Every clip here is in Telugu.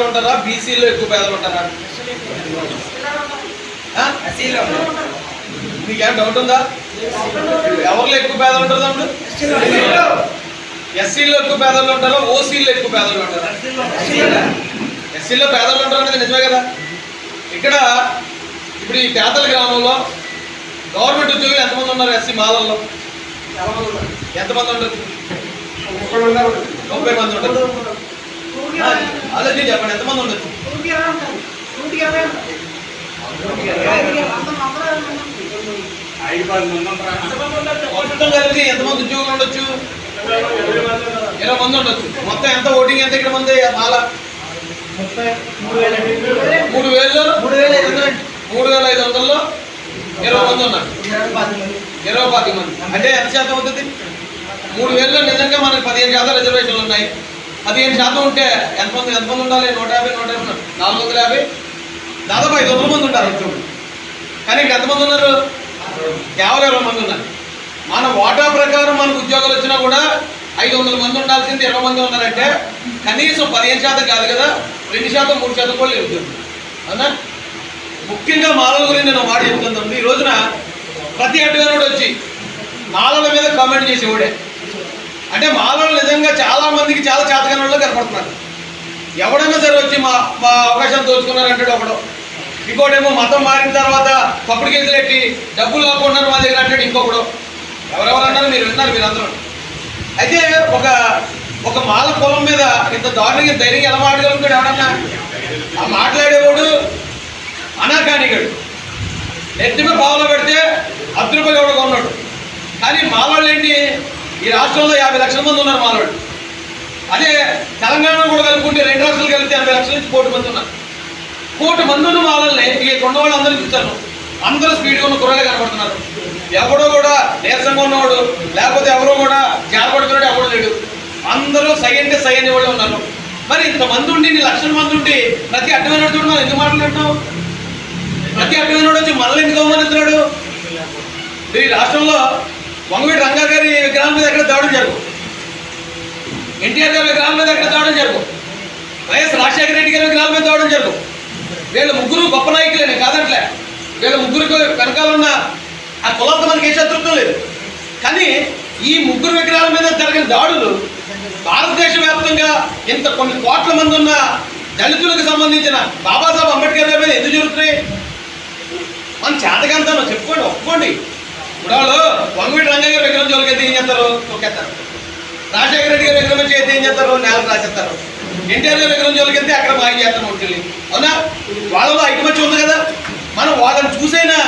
పేదలు ఉంటారా? బీసీల్లో ఎక్కువ పేదలు ఉంటారా? మీకేం డౌట్ ఉందా? ఎవరిలో ఎక్కువ పేదలు ఉంటారు తమ్ముడు? ఎస్సీలో ఎక్కువ పేదలు ఉంటారా? ఓసీల్లో ఎక్కువ పేదలు ఉంటారా? ఎస్సీలో పేదలు ఉంటారు అనేది నిజమే కదా. ఇక్కడ ఇప్పుడు ఈ పేదల గ్రామంలో గవర్నమెంట్ ఉద్యోగులు ఎంతమంది ఉన్నారు ఎస్సీ మాలల్లో? ఎంతమంది ఉండదు ముప్పై మంది ఉండదు ఆలోచన చెప్పండి ఎంతమంది ఉండొచ్చు? ఐదు కలిపి ఎంతమంది ఉద్యోగులు ఉండొచ్చు? ఇరవై మంది ఉండొచ్చు. మొత్తం ఎంత ఓటింగ్ ఎంత ఇక్కడ మంది మాల? మూడు వేలు. మూడు వేల ఐదు వందల్లో ఇరవై మంది ఉన్నారు. ఇరవై పాతి మంది. అంటే ఎంత శాతం అవుతుంది? మూడు వేలలో నిజంగా మనకి పదిహేను శాతం రిజర్వేషన్లు ఉన్నాయి. పదిహేను శాతం ఉంటే ఎంతమంది ఎంతమంది ఉండాలి? నూట యాభై నూట యాభై నాలుగు వందల యాభై. దాదాపు ఐదు వందల మంది ఉంటారు ఉద్యోగులు కానీ ఇక్కడ ఎంతమంది ఉన్నారు? కేవలం ఇరవై మంది ఉన్నారు. మన వాటా ప్రకారం మనకు ఉద్యోగాలు వచ్చినా కూడా ఐదు వందల మంది ఉండాల్సింది ఇరవై మంది ఉన్నారంటే కనీసం పదిహేను శాతం కాదు కదా? రెండు శాతం మూడు శాతం కూడా లేదు అవునా? ముఖ్యంగా మాలల గురించి నేను మాట చెప్తుంది ఈ రోజున ప్రతి అడ్డగానోడు వచ్చి మాలల మీద కామెంట్ చేసేవాడే. అంటే మాలో నిజంగా చాలా మందికి చాలా చేతగాని వాళ్ళు కనపడుతున్నారు. ఎవడైనా సరే వచ్చి మా మా అవకాశం దోచుకున్నారంటాడు ఒకడు. ఇంకోటేమో మతం మారిన తర్వాత తప్పుడు కేసులు పెట్టి డబ్బులు లేకుండా మా దగ్గర అంటాడు ఇంకొకడు. ఎవరెవరు అన్నారు మీరు విన్నారు మీరు అందరూ అయితే ఒక ఒక మాల పొలం మీద ఇంత దారుణంగా ధైర్యం ఎలా మాట్లాడగలుగుతాడు ఎవడన్నా? ఆ మాట్లాడేవాడు అనాకానిగాడు నెత్తిమే పావులో పెడితే అర్ధ ఎవడో కొన్నాడు. కానీ మావాళ్ళు ఏంటి ఈ రాష్ట్రంలో యాభై లక్షల మంది ఉన్నారు మానవుడు. అదే తెలంగాణ కూడా కలుపుకుంటే రెండు రాష్ట్రాలు కలిపితే ఎనభై లక్షల నుంచి కోటి మంది ఉన్నారు. కోటి మంది ఉన్న వాళ్ళని ఈ కొండ వాళ్ళందరూ చూస్తాను అందరూ స్పీడ్గా ఉన్న కుర్రలే కనబడుతున్నారు ఎవడో కూడా నీరసంగా ఉన్నవాడు లేకపోతే ఎవరో కూడా జాగ్రత్తడు ఎవడో లేడు. అందరూ సై అంటే సై అనే ఉన్నారు. మరి ఇంతమంది ఉండి నీ లక్షల మంది ఉండి ప్రతి అడ్డమైన చూడు మనం ఎందుకు మాట్లాడుతున్నావు? ప్రతి అడ్డమైన వచ్చి మనల్ని ఎందుకు అవమానిస్తున్నాడు? ఈ రాష్ట్రంలో వంగవీటి రంగా గారి విగ్రహం మీద ఎక్కడ దాడులు జరుగు? ఎన్టీఆర్ గారి విగ్రహం మీద ఎక్కడ దాడులు జరుగు? వైఎస్ రాజశేఖర రెడ్డి గారి విగ్రహాల మీద దాడులు జరుగు? వీళ్ళ ముగ్గురు గొప్ప నాయకులేనే కాదంట్లే. వీళ్ళ ముగ్గురికి వెనకాలన్న ఆ కులంతో మనకి ఏ శత్రుత్వం లేదు. కానీ ఈ ముగ్గురు విగ్రహాల మీద జరిగిన దాడులు భారతదేశ వ్యాప్తంగా ఇంత కొన్ని కోట్ల మంది ఉన్న దళితులకు సంబంధించిన బాబాసాహెబ్ అంబేద్కర్ గారి మీద ఎందుకు జరుగుతున్నాయి? మన చేతకంతాను చెప్పుకోండి ఒప్పుకోండి. ఇప్పుడు వాళ్ళు వంగవీటి రంగయ్య గారి విగ్రహం జోలికైతే ఏం చేస్తారు? తొక్కేస్తారు. రాజశేఖర రెడ్డి గారి విగ్రహం అయితే ఏం చేస్తారు? నేల రాసేస్తారు. ఎన్టీఆర్ గారి విగ్రహం జోలికైతే అక్కడ మాయ చేస్తాం ఉంటుంది అవునా? వాళ్ళలో ఐకమత్యం ఉంది కదా. మనం వాళ్ళని చూసైనా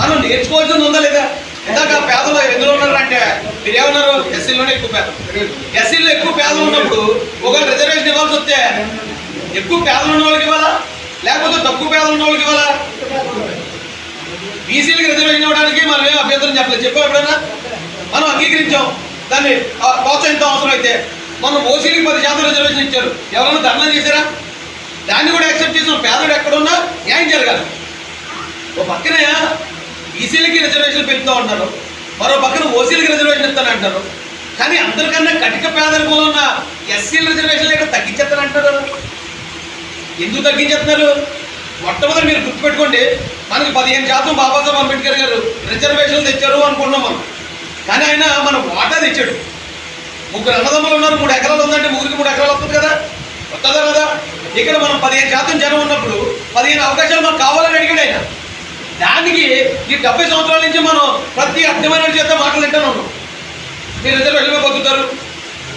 మనం నేర్చుకోవాల్సింది ఉందా లేదా? ఇందాక పేదలు ఎందులో ఉన్నారు అంటే మీరు ఏమన్నారు? ఎస్సీలోనే ఎక్కువ పేదలు ఎస్సీలో ఎక్కువ పేదలు ఉన్నప్పుడు ఒక రిజర్వేషన్ ఇవ్వాల్సి వస్తే ఎక్కువ పేదలు ఉన్న వాళ్ళకి ఇవ్వాలా? లేకపోతే తక్కువ పేదలు ఉన్న వాళ్ళకి ఇవ్వాలా? బీసీలకు రిజర్వేషన్ ఇవ్వడానికి మనం ఏం అభ్యంతరం చెప్పలేదు. చెప్పాం ఎప్పుడైనా మనం అంగీకరించాం. దాన్ని ఆ, ప్రోత్సహించడం అవసరం అయితే. మనం ఓసీలకు పది శాతం రిజర్వేషన్ ఇచ్చారు. ఎవరైనా ధర్నా చేశారా? దాన్ని కూడా యాక్సెప్ట్ చేసిన పేదడు ఎక్కడున్నా న్యాయం జరగాలి. ఓ పక్కన బీసీలకి రిజర్వేషన్ పెంచుతూ ఉంటారు మరో పక్కన ఓసీలకి రిజర్వేషన్ ఇస్తానంటారు కానీ అందరికన్నా కటిక పేదరికంలో ఉన్న ఎస్సీల రిజర్వేషన్ లేక తగ్గించేస్తానంటారు ఎందుకు తగ్గించేస్తున్నారు? మొట్టమొదటి మీరు గుర్తుపెట్టుకోండి. మనకి పదిహేను శాతం బాబాసాహెబ్ అంబేద్కర్ గారు రిజర్వేషన్లు తెచ్చారు అనుకున్నాం మనం. కానీ ఆయన మన వాటా తెచ్చాడు. ముగ్గురు అన్నదమ్ములు ఉన్నారు మూడు ఎకరాలు ఉందంటే ముగ్గురికి మూడు ఎకరాలు వస్తుంది కదా. వస్తుందా కదా ఇక్కడ మనం పదిహేను శాతం జనం ఉన్నప్పుడు పదిహేను అవకాశాలు మనకు కావాలని అడిగాడు ఆయన. దానికి ఈ డెబ్బై సంవత్సరాల నుంచి మనం ప్రతి అర్థమైన చేత మాటలు వింటాను మీరు రిజర్వేషన్లో బతుకుతారు.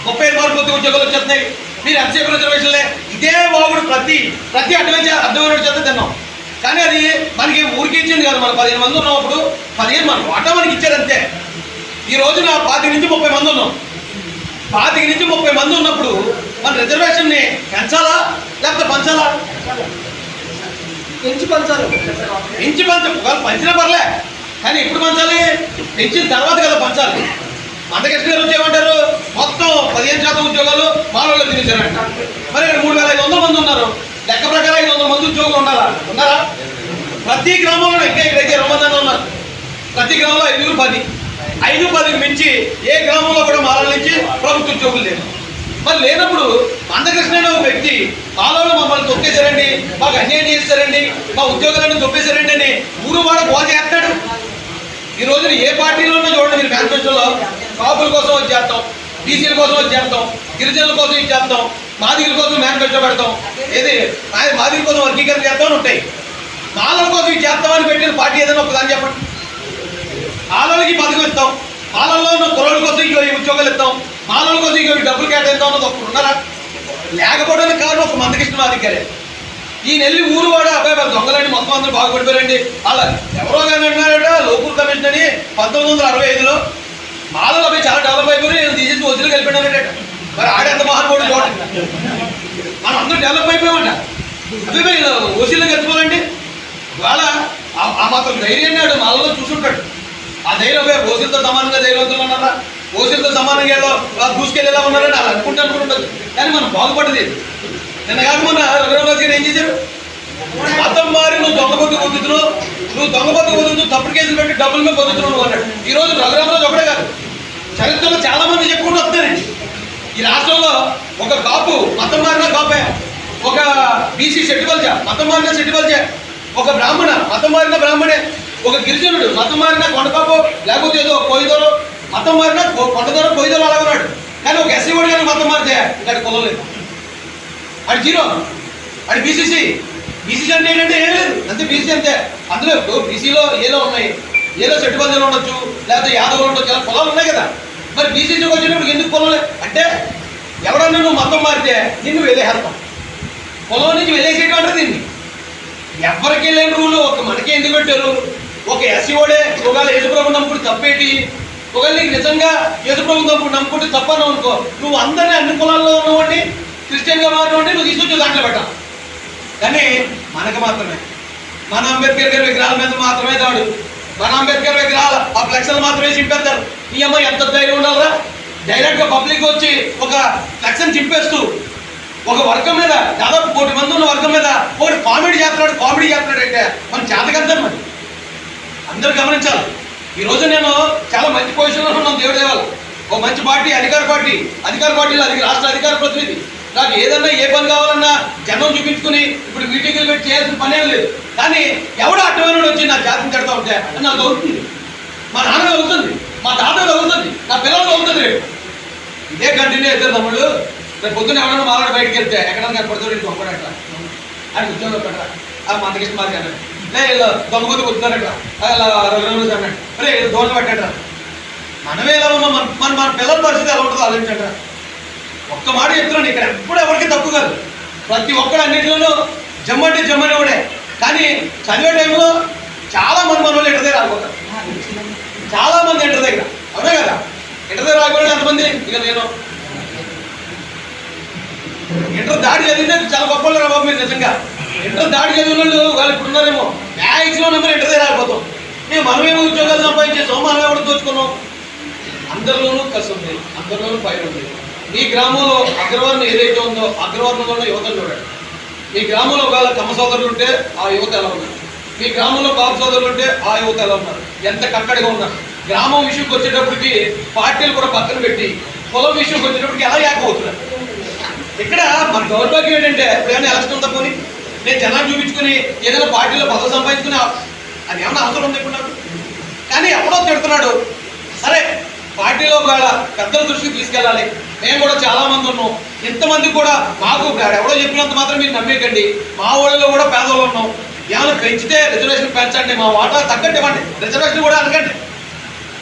ముప్పై ఐదు మార్కులు పొద్దు ఉద్యోగాలు వచ్చేస్తున్నాయి. మీరు ఎంతసేపు రిజర్వేషన్లే? ఇదే వాగుడు ప్రతి ప్రతి అడ్వైజ్ అర్థమైన చేత తిన్నాం. కానీ అది మనకి ఊరికి ఇచ్చింది కాదు. మనం పదిహేను మంది ఉన్నప్పుడు పదిహేను మన వాటా మనకి ఇచ్చారు అంతే. ఈ రోజున పాతిక నుంచి ముప్పై మంది ఉన్నాం. పాతిక నుంచి ముప్పై మంది ఉన్నప్పుడు మన రిజర్వేషన్ని పెంచాలా? లేకపోతే పంచాలా? పెంచి పంచాలి. పెంచి పంచ ఒకవేళ పంచినా పర్లే. కానీ ఎప్పుడు పంచాలి? పెంచిన తర్వాత కదా పంచాలి. మందకృష్ణ గారు వచ్చి ఏమంటారు? మొత్తం పదిహేను శాతం ఉద్యోగాలు మానవులు తినేశారంట. మరి మూడు వేల ఐదు వందల మంది ఉన్నారు. లెక్క ప్రకారం ఐదు వందల మంది ఉద్యోగులు ఉండాలా? ఉన్నారా? ప్రతి గ్రామంలో ఇంకా ఇక్కడైతే ఇరవై ఉన్నారు. ప్రతి గ్రామంలో ఐదుగురు పది. ఐదు పదికి మించి ఏ గ్రామంలో కూడా మారాలించి ప్రభుత్వ ఉద్యోగులు లేదు మరి లేనప్పుడు మందకృష్ణ అనే ఒక వ్యక్తి మాలో మమ్మల్ని తొక్కేశారండి మాకు అన్యాయం చేస్తారండి మా ఉద్యోగాలను తొక్కేశారండి అని ఊరు వాడు గోల చేస్తాడు. ఈ రోజున ఏ పార్టీలో ఉన్నా చూడండి మీరు మేనిఫెస్టోలో కాపుల కోసం వచ్చి చేస్తాం బీసీల కోసం వచ్చి చేస్తాం గిరిజనుల కోసం ఇచ్చేస్తాం మాదిగల కోసం మేనిఫెస్టో పెడతాం ఏది? మా- మాదిగల కోసం వర్గీకరణ చేస్తామని ఉంటాయి. మాలల కోసం ఇది చేస్తామని పెట్టిన పార్టీ ఏదైనా ఒకదాని చెప్పండి. మాలలకి పథకం ఇస్తాం. మాలల్లో ఉన్న కుర్రోళ్ళ కోసం ఇగో ఈ ఉద్యోగాలు ఇస్తాం. మాలల కోసం ఇగో డబ్బులు కేటాయిస్తాం అన్నది ఒకరు ఉన్నారా? లేకపోవడానికి కారణం ఒక మందకృష్ణ అధికారే ఈ నెల్లి ఊరు వాడ అబ్బాయి వాళ్ళ దొంగలండి మొత్తం అందరూ బాగుపడిపోయారండి. అలా ఎవరో కానీ అంటున్నారట లోపూర్ కమిషన్ అని పంతొమ్మిది వందల అరవై ఐదులో మాలలో అబ్బాయి చాలా డెవలప్ అయిపోయి నేను తీసేసి వదిలి కలిపినారట మరి ఆడెంత మహానుభావుడు చూడండి మనం అందరూ డెవలప్ అయిపోయామంట. అదే ఓసీలో గెలుచుకోవాలండి ఇవాళ ఆ- మాత్రం ధైర్యాన్ని ఆడు మాలలో చూసుంటాడు. ఆ ధైర్యం అబ్బాయి ఓసీలతో సమానంగా ధైర్యవంతులు ఉన్నారా? ఓసీలతో సమానంగా ఏదో దూసుకెళ్ళేలా ఉన్నారని అలా అనుకుంటే అనుకుంటుండొచ్చు కానీ మనం బాగుపడలేదు నిన్న కాక మొన్న రఘురామరాజు గారు ఏం చేశారు? మతం మారి నువ్వు దొంగ బతుకు పొద్దుతున్నావు నువ్వు దొంగ బతుకు పొద్దుతున్నావు తప్పుడు కేసులు పెట్టి డబ్బులు మీద పొందుతున్నావు అన్నాడు. ఈ రోజు రఘురామరాజు ఒకటే కాదు. చరిత్రలో చాలా మంది చెప్పుకుంటూ వస్తారండి ఈ రాష్ట్రంలో ఒక కాపు మతం మారిన కాపే. ఒక బీసీ సెట్టిబల్జ మతం మారిన సెట్టిబల్జ ఒక బ్రాహ్మణ మతం మారిన బ్రాహ్మణే. ఒక గిరిజనుడు మతం మారిన కొండపాపు లేకపోతే ఏదో కొయ్యదోరు మతం మారిన కొ- కొండదోరు అలా ఉన్నాడు. కానీ ఒక ఎస్సీ వాడు కానీ మతం మారితే ఇక్కడ కులం లేదు. అది జీరో అది బీసీసీ బీసీసీ అంటే ఏంటంటే ఏం లేదు. అంతే బీసీ అంతే. అందులో ఇప్పుడు బీసీలో ఏదో ఉన్నాయి? ఏదో సెట్టుబందీలు ఉండొచ్చు లేకపోతే యాదవులు ఉండొచ్చు ఇలా కులాలు ఉన్నాయి కదా. మరి బీసీసీకి వచ్చినప్పుడు ఎందుకు కులం లేదు అంటే ఎవడన్నా నువ్వు మతం మారితే నిన్ను వెళ్ళేస్తాం కులం నుంచి వెళ్ళేసేయటం అంటే దీన్ని. ఎవరికి లేని రూలు ఒక మనకి ఎందుకు పెట్టారు? ఒక ఎస్సీఓడే ఒకవేళ యేసుప్రభు నమ్ముకుంటే తప్పేటి? ఒకవేళ నీకు నిజంగా యజుప్రభు నమ్ముకుంటే నమ్ముకుంటే తప్పన్నావు అనుకో. నువ్వు అందరినీ అన్ని కులాల్లో ఉన్నవాడిని క్రిస్టియన్గా మారినవాడిని నువ్వు తీసుకొచ్చి దాంట్లో పెట్టావు కానీ మనకు మాత్రమే. మన అంబేద్కర్ గారి విగ్రహాల మీద మాత్రమే దాడు. మన అంబేద్కర్ విగ్రహాలు ఆ ఫ్లెక్స్లు మాత్రమే చింపేస్తారు. ఈ అమ్మాయి ఎంత ధైర్యం ఉండాలరా? డైరెక్ట్గా పబ్లిక్ వచ్చి ఒక ఫ్లెక్స్ చింపేస్తూ ఒక వర్గం మీద దాదాపు కోటి మంది ఉన్న వర్గం మీద ఒకటి కామెడీ చేస్తున్నాడు కామెడీ చేస్తున్నాడు అంటే మన చేతకంతారు మరి. అందరూ గమనించాలి. ఈరోజు నేను చాలా మంచి పొజిషన్లో ఉన్నాను దేవుడు దేవాలి ఒక మంచి పార్టీ అధికార పార్టీ. అధికార పార్టీలో అధిక రాష్ట్ర అధికార ప్రతినిధి. నాకు ఏదన్నా ఏ పని కావాలన్నా జనం చూపించుకుని ఇప్పుడు మీటింగ్లు పెట్టి చేయాల్సిన పనేం లేదు. కానీ ఎవడో అడ్డమైన వచ్చి నా జాతకం కడతా ఉంటే అని నాకు అవుతుంది మా నాన్న అవుతుంది మా తాత అవుతుంది నా పిల్లలు అవుతుంది రేపు ఇదే కంటిన్యూ అవుతుంది తమ్ముడు రేపు పొద్దున్న ఎవరైనా మాలాడు బయటికి వెళ్తే ఎక్కడైనా కనపడతాడు ఇంటి ఒక్కడట అని ఉద్యోగం పెట్టరా ఆ మందకృష్ణ మాది అన్నాడు. లే ఇలా దొంగబోతు కొడుతున్నారట అలా రఘురామరాజు అన్నాడు. రే దోషం పెట్టాడరా మనమే ఎలా ఉన్నాం? మన మన మన పిల్లల పరిస్థితి ఎలా ఉంటుందో ఆలోచించండి. ఒక్క మాట చెప్తున్నాను ఇక్కడ. ఎప్పుడు ఎవరికి తప్పు కాదు. ప్రతి ఒక్కడు అన్నింటిలోనూ జమ్మంటే జమ్మని కూడా కానీ చదివే టైంలో చాలా మంది మన వాళ్ళు ఇంటర్ దగ్గర ఆగిపోతారు. చాలా మంది ఇంటర్ దగ్గర. అవునా కదా? ఇంటర్ దగ్గర ఆగిపోయిన ఎంతమంది? ఇక నేను. ఇంటర్ దాడి చదివితే చాలా గొప్ప వాళ్ళు బాబు మీరు నిజంగా. ఇంటర్ దాడి చదివిన వాళ్ళు వాళ్ళు ఇప్పుడు ఉన్నారేమో. మ్యాక్సిమం నెంబర్ ఇంటర్ దగ్గర రాకపోతాం మేము మనమేమో ఉద్యోగాలు సంపాదించేసాం మనమే కూడా దోచుకున్నాం? అందరిలోనూ కష్టం ఉంది. అందరిలోనూ ఫైర్ ఉంది. మీ గ్రామంలో అగ్రవర్ణం ఏదైతే ఉందో అగ్రవర్ణంలో యువతను చూడండి. మీ గ్రామంలో ఒకవేళ తమ సోదరులు ఉంటే ఆ యువత ఎలా ఉన్నారు? మీ గ్రామంలో బాబు సోదరులు ఉంటే ఆ యువత ఎలా ఉన్నారు? ఎంత కక్కడిగా ఉన్నారు? గ్రామం విషయంకి వచ్చేటప్పటికి పార్టీలు కూడా పక్కన పెట్టి పొలం విషయంకి వచ్చేటప్పటికి ఎలా ఏకపోతున్నారు ఇక్కడ మన దౌర్భాగ్యం ఏంటంటే ఎప్పుడైనా ఎలక్షన్ తప్పని నేను జనాన్ని చూపించుకుని ఏదైనా పార్టీలో పదవి సంపాదించుకుని అది ఏమన్నా అవసరం ఉంది ఇప్పుడు నాకు కానీ ఎవడో తిడుతున్నాడు. సరే పార్టీలో కూడా పెద్దల దృష్టికి తీసుకెళ్ళాలి. మేము కూడా చాలామంది ఉన్నాం. ఇంతమంది కూడా మాకు ఎవడో చెప్పినంత మాత్రం మీరు నమ్మేకండి. మా ఊళ్ళో కూడా పేదలు ఉన్నాం. ఏమైనా పెంచితే రిజర్వేషన్ పెంచండి మా వాటా తగ్గట్టు ఇవ్వండి. రిజర్వేషన్ కూడా అనకండి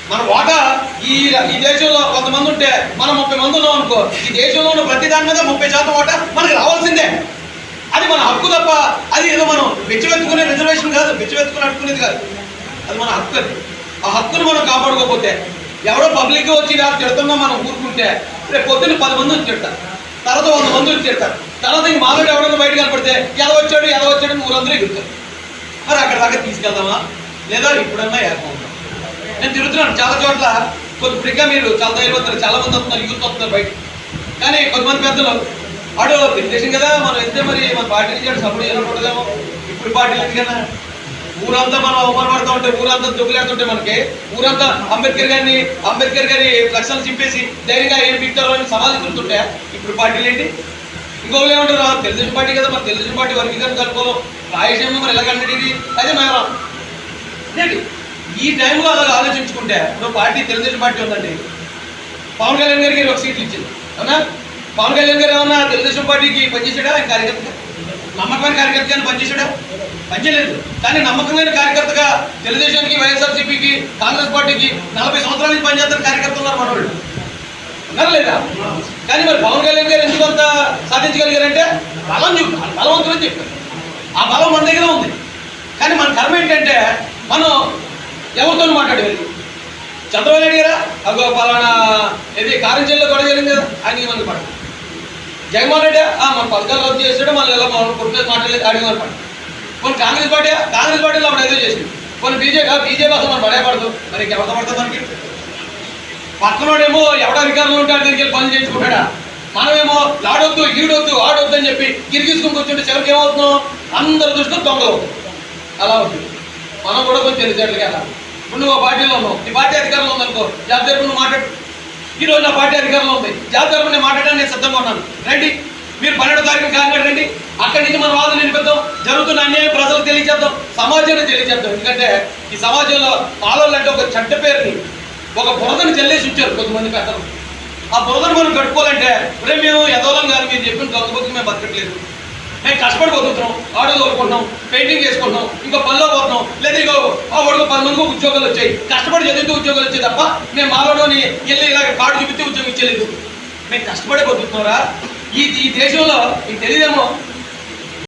మన వాటా ఈ ఈ దేశంలో కొంతమంది ఉంటే మనం ముప్పై మంది ఉన్నాం అనుకో ఈ దేశంలో ఉన్న ప్రతి దాని మీద ముప్పై శాతం వాటా మనకి రావాల్సిందే. అది మన హక్కు తప్ప అది ఏదో మనం వెచ్చువెత్తుకునే రిజర్వేషన్ కాదు వెచ్చువెత్తుకుని అడుకునేది కాదు. అది మన హక్కు. అది ఆ హక్కును మనం కాపాడుకోకపోతే ఎవడో పబ్లిక్ వచ్చి ఇలా తిడుతున్నా మనం ఊరుకుంటే రేపు పొద్దున్న పది మంది వచ్చి తిడతారు. తర్వాత వంద మంది వచ్చి తిడతారు. తర్వాత ఇంక మాలో ఎవడన్నా బయట కనపడితే ఎలా వచ్చాడు ఎలా వచ్చాడు ఊరందరూ ఎగురుతారు. మరి అక్కడ దాకా తీసుకెళ్దామా? లేదా ఇప్పుడన్నా ఏర్పడతాం నేను తిరుగుతున్నాను చాలా చోట్ల కొద్ది ఫ్రీగా మీరు చాలా ధైర్యవంతులు చాలా మంది వస్తున్నారు యూత్ వస్తున్నారు బయట. కానీ కొంతమంది పెద్దలు వాడు తెలుగుదేశం కదా మనం వెళ్తే మరి మన పార్టీ నుంచి సపోర్ట్ చేయకూడదేమో ఇప్పుడు పార్టీ ఎందుకన్నా? ఊరంతా మనం అవమానపడుతూ ఉంటే ఊరంతా దుబ్బులేస్తుంటే మనకి ఊరంతా అంబేద్కర్ గారిని అంబేద్కర్ గారి లక్షలు చింపేసి ధైర్యంగా ఏం బిక్తారో అని సవాల్ తిరుగుతుంటే ఇప్పుడు పార్టీలు ఏంటి? ఇంకోళ్ళు ఏమంటారు? తెలుగుదేశం పార్టీ కదా మన తెలుగుదేశం పార్టీ వర్గీకరణ కలుపుకోవాలి రాయలసీమ మరి ఎలా కన్నది అదే మేము ఏంటి? ఈ టైంలో అలా ఆలోచించుకుంటే ఇప్పుడు పార్టీ తెలుగుదేశం పార్టీ ఉందండి. పవన్ కళ్యాణ్ గారికి ఒక సీట్లు ఇచ్చింది. అవునా? పవన్ కళ్యాణ్ గారు ఏమన్నా తెలుగుదేశం పార్టీకి పనిచేసాడా ఆయన కార్యకర్త నమ్మకమైన కార్యకర్తగా పనిచేసాడా పనిచేయలేదు. కానీ నమ్మకమైన కార్యకర్తగా తెలుగుదేశానికి వైఎస్ఆర్సీపీకి కాంగ్రెస్ పార్టీకి నలభై సంవత్సరాల నుంచి పనిచేస్తున్న కార్యకర్తలు ఉన్నారు మనవాళ్ళు ఉన్నారు లేదా కానీ మరి పవన్ కళ్యాణ్ గారు ఎందుకు అంత సాధించగలిగారంటే బలం చూపారు బలవంతులని చెప్పారు. ఆ బలం మన దగ్గర ఉంది. కానీ మన కర్మ ఏంటంటే మనం ఎవరితో మాట్లాడేది చంద్రబాబు నాయుడు గారా? అగో పలానా ఇది కారంచెల్లో గొడవ జరిగింది? కదా ఆయన మనకి పడ జగన్మోహన్ రెడ్డి మన పథకాలు రద్దు చేసాడు మళ్ళీ ఎలా మనం కొట్టుకొని మాట్లాడలేదు అడిగి మన పడ. కొన్ని కాంగ్రెస్ పార్టీ కాంగ్రెస్ పార్టీలో అప్పుడు ఏదో చేసింది కొన్ని బీజేపీ బీజేపీ అసలు మనం పడేయబడదు మరి ఎవరితో పడుతుంది మనకి పక్కనోడేమో ఎవడ అధికారంలో ఉంటే దగ్గరికి వెళ్ళి పనులు చేయించుకుంటాడా? మనమేమో లాడొద్దు ఈడొద్దు ఆడొద్దు అని చెప్పి గిరిగిసుకుని కూర్చుంటే చివరికి ఏమవుతున్నాం అందరి దృష్టిలో దొంగలు అలా అవుతుంది మనం కూడా కొంచెం తెలిసేట్లుగా అలా ఇప్పుడు నువ్వు పార్టీలో ఉన్నావు. నీ పార్టీ అధికారంలో ఉందనుకో జాబ్ నువ్వు మాట్లాడు ఈ రోజు నా పార్టీ అధికారంలో ఉంది. జాబ్ నేను మాట్లాడడానికి నేను సిద్ధంగా ఉన్నాను. రండి. మీరు పన్నెండు తారీఖు కాకినాడ రండి. అక్కడి నుంచి మన వాదన నిలిపిద్దాం జరుగుతున్న అన్యాయం ప్రజలకు తెలియజేద్దాం. సమాజాన్ని తెలియజేద్దాం. ఎందుకంటే ఈ సమాజంలో పాలలు అంటే ఒక చెడ్డ పేరుని ఒక బురదను చెల్లేసి ఉంచారు కొంతమంది పెద్దలు. ఆ బురదను మనం కట్టుకోవాలంటే రే మేము ఎదవలం కానీ మీరు చెప్పిన దొంగ మేము బతకట్లేదు. మేము కష్టపడి బతుకుతున్నాం ఆటో తోడుకుంటున్నాం పెయింటింగ్ చేసుకుంటున్నాం ఇంకో పనిలో పోతున్నాం. లేదా ఇంకో ఆ ఒడుగు పది మందికి ఉద్యోగాలు వచ్చాయి. కష్టపడి చదివితే ఉద్యోగాలు వచ్చాయి తప్ప మేము మాలోని వెళ్ళి ఇలాగ కార్డు చూపితే ఉద్యోగం ఇచ్చేలేదు మేము కష్టపడి బతుకుతున్నారా ఈ ఈ దేశంలో మీకు తెలియదేమో